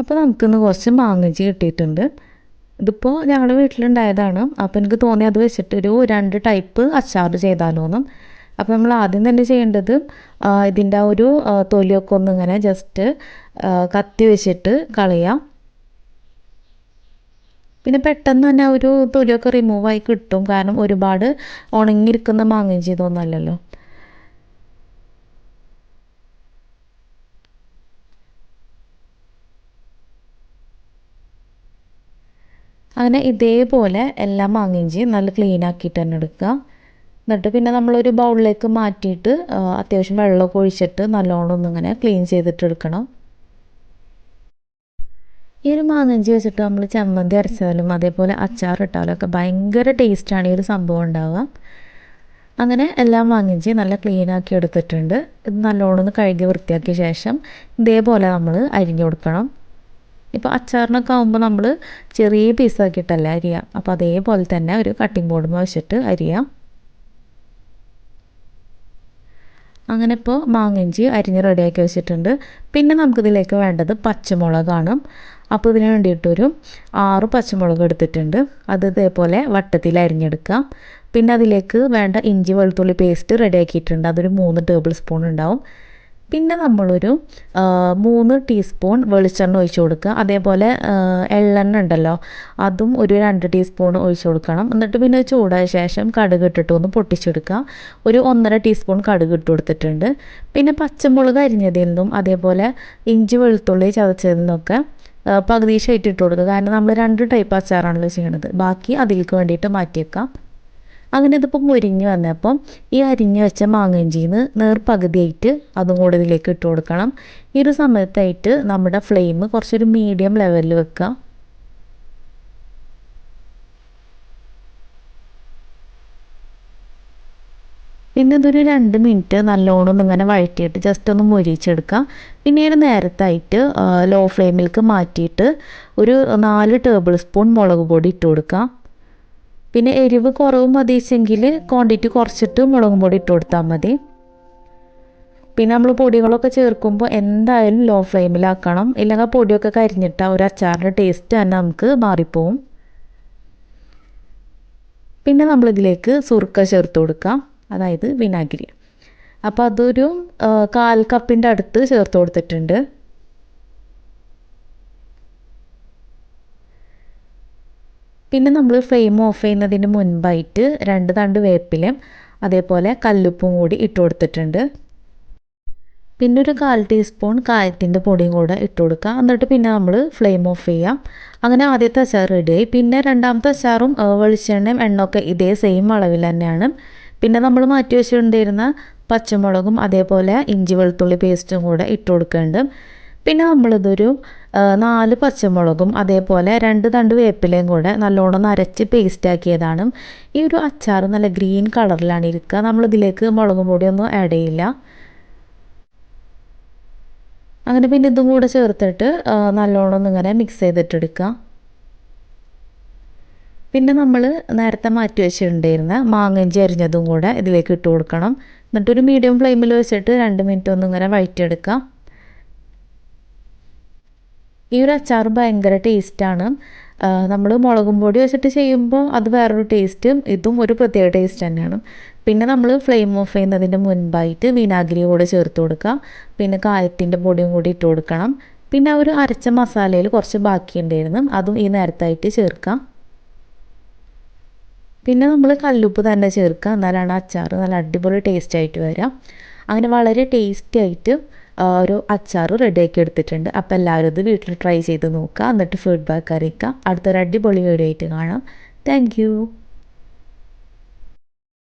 അപ്പോൾ നമുക്കിന്ന് കുറച്ച് മാങ്ങഞ്ചി കിട്ടിയിട്ടുണ്ട്. ഇതിപ്പോൾ ഞങ്ങളുടെ വീട്ടിലുണ്ടായതാണ്. അപ്പോൾ എനിക്ക് തോന്നി അത് വെച്ചിട്ട് ഒരു രണ്ട് ടൈപ്പ് അച്ചാർ ചെയ്താലോ എന്നും അപ്പോൾ നമ്മൾ ആദ്യം തന്നെ ചെയ്യേണ്ടത് ഇതിന്റെ ആ ഒരു തൊലിയൊക്കെ ഒന്ന് ഇങ്ങനെ ജസ്റ്റ് കത്തി വെച്ചിട്ട് കളയാം. പിന്നെ പെട്ടെന്ന് തന്നെ ഒരു തൊലിയൊക്കെ റിമൂവായി കിട്ടും. കാരണം ഒരുപാട് ഉണങ്ങിയിരിക്കുന്ന മാങ്ങഞ്ചി ഇതൊന്നും അങ്ങനെ ഇതേപോലെ എല്ലാം മാങ്ങിഞ്ചി നല്ല ക്ലീൻ ആക്കിയിട്ട് തന്നെ എടുക്കുക. എന്നിട്ട് പിന്നെ നമ്മളൊരു ബൗളിലേക്ക് മാറ്റിയിട്ട് അത്യാവശ്യം വെള്ളമൊക്കെ ഒഴിച്ചിട്ട് നല്ലോണം ഒന്നിങ്ങനെ ക്ലീൻ ചെയ്തിട്ട് എടുക്കണം. ഈ ഒരു മാങ്ങഞ്ചി വെച്ചിട്ട് നമ്മൾ ചമ്മന്തി അരച്ചാലും അതേപോലെ അച്ചാർ ഇട്ടാലും ഒക്കെ ഭയങ്കര ടേസ്റ്റാണ് ഈ ഒരു സംഭവം ഉണ്ടാവുക. അങ്ങനെ എല്ലാം വാങ്ങിച്ച് നല്ല ക്ലീൻ ആക്കി എടുത്തിട്ടുണ്ട്. ഇത് നല്ലോണം കഴുകി വൃത്തിയാക്കിയ ശേഷം ഇതേപോലെ നമ്മൾ അരിഞ്ഞു കൊടുക്കണം. ഇപ്പോൾ അച്ചാറിനൊക്കെ ആകുമ്പോൾ നമ്മൾ ചെറിയ പീസാക്കിയിട്ടല്ല അരിയുക അപ്പോൾ അതേപോലെ തന്നെ ഒരു കട്ടിംഗ് ബോർഡ് വെച്ചിട്ട് അരിയാം. അങ്ങനെ ഇപ്പോൾ മാങ്ങഞ്ചി അരിഞ്ഞ് റെഡിയാക്കി വെച്ചിട്ടുണ്ട്. പിന്നെ നമുക്കിതിലേക്ക് വേണ്ടത് പച്ചമുളകാണ്. അപ്പോൾ ഇതിന് വേണ്ടിയിട്ടൊരു ആറ് പച്ചമുളക് എടുത്തിട്ടുണ്ട്. അത് ഇതേപോലെ വട്ടത്തിൽ അരിഞ്ഞെടുക്കാം. പിന്നെ അതിലേക്ക് വേണ്ട ഇഞ്ചി വെളുത്തുള്ളി പേസ്റ്റ് റെഡിയാക്കിയിട്ടുണ്ട് അതൊരു മൂന്ന് ടേബിൾ സ്പൂൺ ഉണ്ടാവും. പിന്നെ നമ്മളൊരു മൂന്ന് ടീസ്പൂൺ വെളിച്ചെണ്ണ ഒഴിച്ച് കൊടുക്കുക. അതേപോലെ എള്ളെണ്ണ ഉണ്ടല്ലോ അതും ഒരു രണ്ട് ടീസ്പൂൺ ഒഴിച്ച് കൊടുക്കണം. എന്നിട്ട് പിന്നെ ചൂടായ ശേഷം കടുക് ഇട്ടിട്ട് ഒന്ന് പൊട്ടിച്ചെടുക്കുക. ഒരു ഒന്നര ടീസ്പൂൺ കടുക് ഇട്ട് കൊടുത്തിട്ടുണ്ട്. പിന്നെ പച്ചമുളക് അരിഞ്ഞതിൽ നിന്നും അതേപോലെ ഇഞ്ചി വെളുത്തുള്ളി ചതച്ചതിൽ നിന്നൊക്കെ പകുതി ഷൈറ്റ് ഇട്ട് കൊടുക്കുക. കാരണം നമ്മൾ രണ്ട് ടൈപ്പ് അച്ചാറാണല്ലോ ചെയ്യണത്. ബാക്കി അതിലേക്ക് വേണ്ടിയിട്ട് മാറ്റിയേക്കാം. അങ്ങനെ ഇതിപ്പോൾ മുരിഞ്ഞ് വന്നപ്പം ഈ അരിഞ്ഞ് വെച്ച മാങ്ങഞ്ചിന്ന് നേർ പകുതിയായിട്ട് അതും കൂടെ ഇതിലേക്ക് ഇട്ട് കൊടുക്കണം. ഈ ഒരു സമയത്തായിട്ട് നമ്മുടെ ഫ്ലെയിം കുറച്ചൊരു മീഡിയം ലെവലിൽ വെക്കുക പിന്നെ ഇതൊരു രണ്ട് മിനിറ്റ് നല്ലോണം ഒന്ന് ഇങ്ങനെ വഴറ്റിയിട്ട് ജസ്റ്റ് ഒന്ന് മുരിച്ചെടുക്കുക ഒരു നേരത്തായിട്ട് ലോ ഫ്ലെയിമിലേക്ക് മാറ്റിയിട്ട് ഒരു നാല് ടേബിൾ സ്പൂൺ മുളക് പൊടി ഇട്ട് കൊടുക്കാം. പിന്നെ എരിവ് കുറവ് മതിച്ചെങ്കിൽ ക്വാണ്ടിറ്റി കുറച്ചിട്ട് മുളകും പൊടി ഇട്ട് കൊടുത്താൽ മതി. പിന്നെ നമ്മൾ പൊടികളൊക്കെ ചേർക്കുമ്പോൾ എന്തായാലും ലോ ഫ്ലെയിമിലാക്കണം ഇല്ലെങ്കിൽ പൊടിയൊക്കെ കരിഞ്ഞിട്ട് ആ ഒരു അച്ചാറിന്റെ ടേസ്റ്റ് തന്നെ നമുക്ക് മാറിപ്പോവും. പിന്നെ നമ്മളിതിലേക്ക് സുറുക്ക ചേർത്ത് കൊടുക്കാം അതായത് വിനാഗിരി. അപ്പോൾ അതൊരു കാൽ കപ്പിന്റെ അടുത്ത് ചേർത്ത് കൊടുത്തിട്ടുണ്ട്. പിന്നെ നമ്മൾ ഫ്ലെയിം ഓഫ് ചെയ്യുന്നതിന് മുൻപായിട്ട് രണ്ട് തണ്ട് വേപ്പിലയും അതേപോലെ കല്ലുപ്പും കൂടി ഇട്ട് കൊടുത്തിട്ടുണ്ട്. പിന്നെ ഒരു കാൽ ടീസ്പൂൺ കായത്തിന്റെ പൊടിയും കൂടെ ഇട്ട് കൊടുക്കുക. എന്നിട്ട് പിന്നെ നമ്മൾ ഫ്ലെയിം ഓഫ് ചെയ്യാം അങ്ങനെ ആദ്യത്തെ അച്ചാർ റെഡിയായി പിന്നെ രണ്ടാമത്തെ അച്ചാറും വെളിച്ചെണ്ണയും എണ്ണയൊക്കെ ഇതേ സെയിം അളവിൽ തന്നെയാണ്. പിന്നെ നമ്മൾ മാറ്റി വെച്ചിട്ടുണ്ടായിരുന്ന പച്ചമുളകും അതേപോലെ ഇഞ്ചി വെളുത്തുള്ളി പേസ്റ്റും കൂടെ ഇട്ട് കൊടുക്കുന്നുണ്ട്. പിന്നെ നമ്മളിതൊരു നാല് പച്ചമുളകും അതേപോലെ രണ്ട് തണ്ട് വേപ്പിലയും കൂടെ നല്ലോണം അരച്ച് പേസ്റ്റ് ആക്കിയതാണ്. ഈ ഒരു അച്ചാർ നല്ല ഗ്രീൻ കളറിലാണ് ഇരിക്കുക. നമ്മളിതിലേക്ക് മുളകും പൊടിയൊന്നും ആഡ് ചെയ്യില്ല. അങ്ങനെ പിന്നെ ഇതും കൂടെ ചേർത്തിട്ട് നല്ലോണം ഇങ്ങനെ മിക്സ് ചെയ്തിട്ടെടുക്കുക. പിന്നെ നമ്മൾ നേരത്തെ മാറ്റി വെച്ചിട്ടുണ്ടായിരുന്ന മാങ്ങഞ്ചി അരിഞ്ഞതും കൂടെ ഇതിലേക്ക് ഇട്ട് കൊടുക്കണം. എന്നിട്ടൊരു മീഡിയം ഫ്ലെയിമിൽ വെച്ചിട്ട് രണ്ട് മിനിറ്റ് ഒന്ന് ഇങ്ങനെ വഴറ്റിയെടുക്കാം ഈ ഒരു അച്ചാർ ഭയങ്കര ടേസ്റ്റാണ്. നമ്മൾ മുളകും പൊടി വെച്ചിട്ട് ചെയ്യുമ്പോൾ അത് വേറൊരു ടേസ്റ്റും ഇതും ഒരു പ്രത്യേക ടേസ്റ്റ് തന്നെയാണ്. പിന്നെ നമ്മൾ ഫ്ലെയിം ഓഫ് ചെയ്യുന്നതിന് മുൻപായിട്ട് വിനാഗിരി കൂടെ ചേർത്ത് കൊടുക്കുക. പിന്നെ കായത്തിന്റെ പൊടിയും കൂടി ഇട്ട് കൊടുക്കണം. പിന്നെ ഒരു അരച്ച മസാലയിൽ കുറച്ച് ബാക്കിയുണ്ടായിരുന്നു. അതും ഈ നേരത്തായിട്ട് ചേർക്കാം പിന്നെ നമ്മൾ കല്ലുപ്പ് തന്നെ ചേർക്കുക. എന്നാലാണ് അച്ചാർ നല്ല അടിപൊളി ടേസ്റ്റ് ആയിട്ട് വരിക അങ്ങനെ വളരെ ടേസ്റ്റി ആയിട്ട് ഒരു അച്ചാർ റെഡിയാക്കി എടുത്തിട്ടുണ്ട്. അപ്പോൾ എല്ലാവരും ഇത് വീട്ടിൽ ട്രൈ ചെയ്ത് നോക്കുക. എന്നിട്ട് ഫീഡ്ബാക്ക് അറിയിക്കുക. അടുത്തൊരു അടിപൊളി വീഡിയോ ആയിട്ട് കാണാം. താങ്ക്